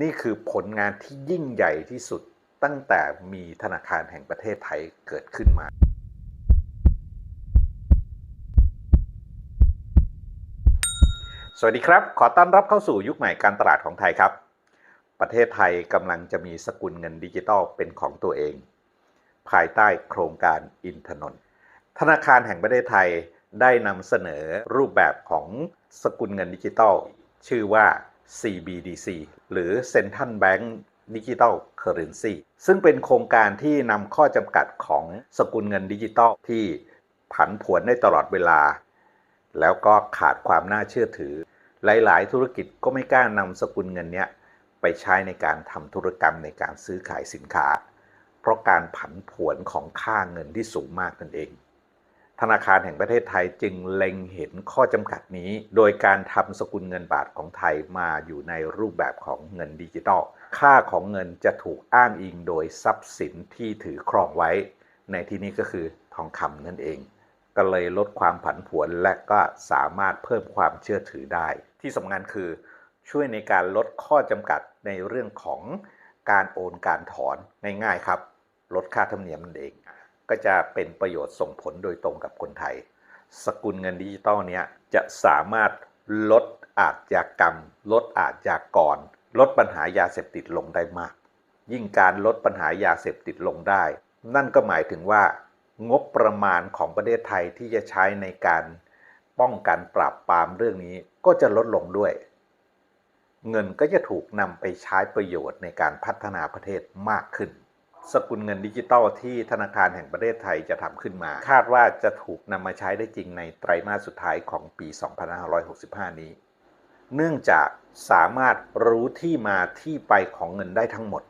นี่คือผลงานที่ยิ่งใหญ่ที่สุดตั้งแต่มีธนาคารแห่งประเทศไทยเกิดขึ้นมาสวัสดีครับ ขอต้อนรับเข้าสู่ยุคใหม่การตลาดของไทยครับ ประเทศไทยกำลังจะมีสกุลเงินดิจิทัลเป็นของตัวเอง ภายใต้โครงการอินทนนท์ธนาคารแห่งประเทศไทยได้นำเสนอรูปแบบของสกุลเงินดิจิทัลชื่อว่า CBDC หรือ Central Bank Digital Currency ซึ่งเป็นโครงการที่นำข้อจำกัดของสกุลเงินดิจิทัลที่ผันผวนได้ตลอดเวลา แล้วก็ขาดความน่าเชื่อถือ หลาย ๆ ธุรกิจก็ไม่กล้านำสกุลเงินเนี้ยไปใช้ในการทำธุรกรรมในการซื้อขายสินค้า เพราะการผันผวนของค่าเงินที่สูงมากนั่นเอง ธนาคารแห่งประเทศไทยจึงเล็งเห็นข้อจำกัดนี้ โดยการทำสกุลเงินบาทของไทยมาอยู่ในรูปแบบของเงินดิจิตอล ค่าของเงินจะถูกอ้างอิงโดยทรัพย์สินที่ถือครองไว้ ในที่นี้ก็คือทองคำนั่นเอง ก็เลยลดความผันผวนและก็สามารถเพิ่มความเชื่อถือได้ ที่สำคัญคือ ช่วยในการลดข้อจำกัดในเรื่องของการโอนการถอนง่ายๆครับ ลดค่าธรรมเนียมนั่นเอง ก็จะเป็นประโยชน์ส่งผลโดยตรงกับคนไทย สกุลเงินดิจิตอลเนี้ยจะสามารถลดอาชญากรรม ลดอาชญากร ลดปัญหายาเสพติดลงได้มาก ยิ่งการลดปัญหายาเสพติดลงได้ นั่นก็หมายถึงว่างบประมาณของประเทศไทยที่จะใช้ในการป้องกันปราบปรามเรื่องนี้ก็จะลดลงด้วย เงินก็จะถูกนำไปใช้ประโยชน์ในการพัฒนาประเทศมากขึ้น สกุลเงินดิจิตอลที่ธนาคารแห่งประเทศไทยจะทำขึ้นมา คาดว่าจะถูกนำมาใช้ได้จริงในไตรมาสสุดท้ายของปี 2565 นี้ เนื่องจากสามารถรู้ที่มาที่ไปของเงินได้ทั้งหมด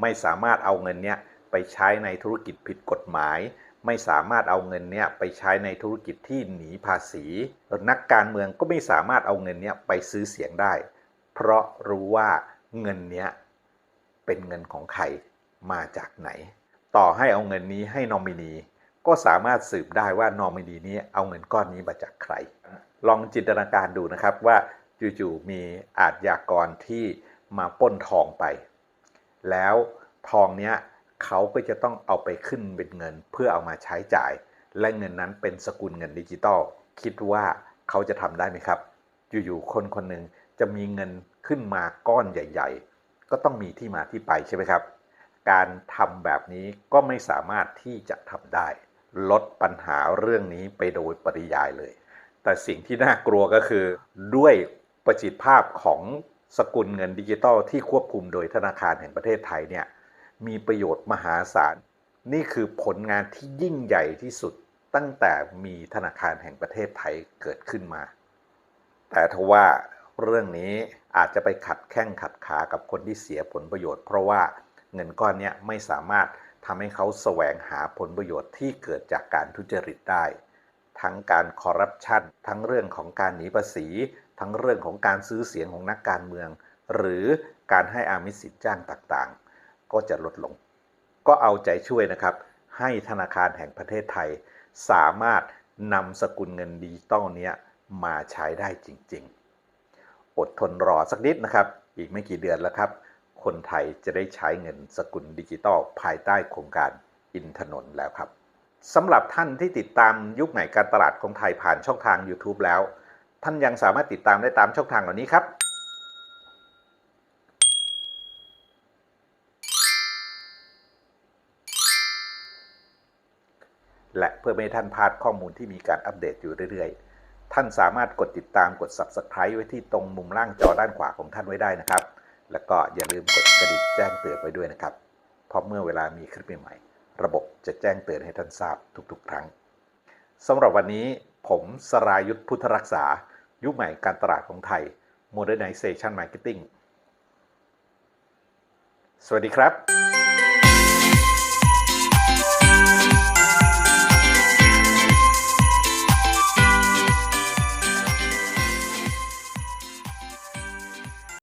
ไม่สามารถเอาเงินเนี้ยไปใช้ในธุรกิจผิดกฎหมาย ไม่สามารถเอาเงินเนี้ยไปใช้ในธุรกิจที่หนีภาษี นักการเมืองก็ไม่สามารถเอาเงินเนี้ยไปซื้อเสียงได้ เพราะรู้ว่าเงินเนี้ยเป็นเงินของใคร มาจากไหน ต่อให้เอาเงินนี้ให้นอมินี ก็สามารถสืบได้ว่านอมินีนี้เอาเงินก้อนนี้มาจากใคร ลองจินตนาการดูนะครับว่าจู่ๆมีอาชญากรที่มาป้นทองไป แล้วทองเนี้ยเขาก็จะต้องเอาไปขึ้นเป็นเงินเพื่อเอามาใช้จ่าย และเงินนั้นเป็นสกุลเงินดิจิตอลคิดว่าเขาจะทำได้ไหมครับ อยู่ๆคนคนหนึ่งจะมีเงินขึ้นมาก้อนใหญ่ ๆ ก็ต้องมีที่มาที่ไปใช่ไหมครับ การทำแบบนี้ก็ไม่สามารถที่จะทำได้ ลดปัญหาเรื่องนี้ไปโดยปริยายเลย แต่สิ่งที่น่ากลัวก็คือ ด้วยประสิทธิภาพของสกุลเงินดิจิตอลที่ควบคุมโดยธนาคารแห่งประเทศไทยเนี่ยมีประโยชน์มหาศาล นี่คือผลงานที่ยิ่งใหญ่ที่สุดตั้งแต่มีธนาคารแห่งประเทศไทยเกิดขึ้นมา แต่ทว่าเรื่องนี้อาจจะไปขัดแข้งขัดขากับคนที่เสียผลประโยชน์ เพราะว่า เงินก้อนนี้ไม่สามารถทำให้เขาแสวงหาผลประโยชน์ที่เกิดจากการทุจริตได้ ทั้งการคอร์รัปชันทั้งเรื่องของการหนีภาษี ทั้งเรื่องของการซื้อเสียงของนักการเมือง หรือการให้อามิสิทธิ์จ้างต่างๆ ก็จะลดลง ก็เอาใจช่วยนะครับ ให้ธนาคารแห่งประเทศไทย สามารถนำสกุลเงินดิจิตอลนี้มาใช้ได้จริง ๆ อดทนรอสักนิดนะครับ อีกไม่กี่เดือนแล้วครับ คนไทยจะได้ใช้เงินสกุลดิจิตอลภายใต้โครงการอินถนนแล้วครับสำหรับท่านที่ติดตามยุคไหนการตลาดของไทยผ่านช่องทาง YouTube แล้ว ท่านยังสามารถติดตามได้ตามช่องทางเหล่านี้ครับ และเพื่อไม่ให้ท่านพลาดข้อมูลที่มีการอัปเดตอยู่เรื่อยๆ ท่านสามารถกดติดตามกด Subscribe ไว้ที่ตรงมุมล่างจอด้านขวาของท่านไว้ได้นะครับ แล้วก็อย่าลืมกดกระดิ่งแจ้งเตือนไปด้วยนะครับ เพราะเมื่อเวลามีคลิปใหม่ๆระบบจะแจ้งเตือนให้ท่านทราบทุกๆ ครั้งสำหรับวันนี้ผมสรายุทธพุทธรักษา ยุคใหม่การตลาดของไทย Modernization Marketing สวัสดีครับ